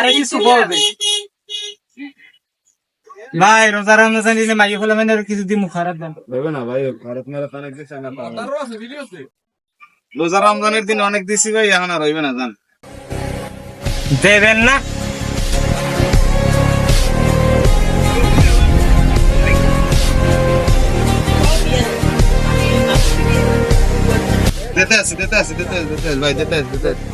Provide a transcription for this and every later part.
আরে কিছু বলবে ভাই রোজা রমজান দিলে মাইয়ে হলে মানে আর কিছু দিমু খারাপ দাম। ভেবে না ভাই ভারত মেলা অনেক দিচ্ছে না রোজা রমজানের দিন অনেক দিছি ভাই এখন আর হইবে না জান। দেবেন না। দিতে আছে দিতে আছে ভাই দিতে আছে দিতে আছে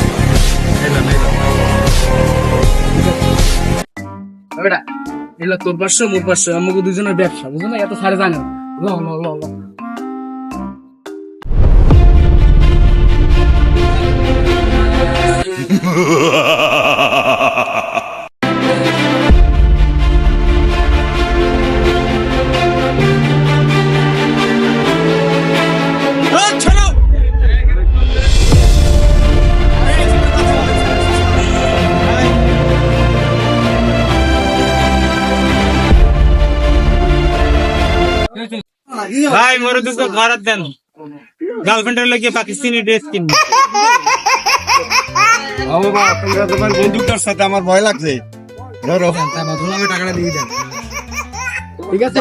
বেটা, এগুলা তোর পাঁচশো মোর পাঁচশো আমাকে দুজনের ব্যবসা বুঝো না? এত সারে জানো ল ল ল। ভাই মোর দুঃখ ভারত দেন। গার্লফ্রেন্ডের লাগে পাকিস্তানি ড্রেস কিনবো। তোমার সাথে আমার ভয় লাগছে। ধরো টাকাটা দিয়ে দেন। ঠিক আছে?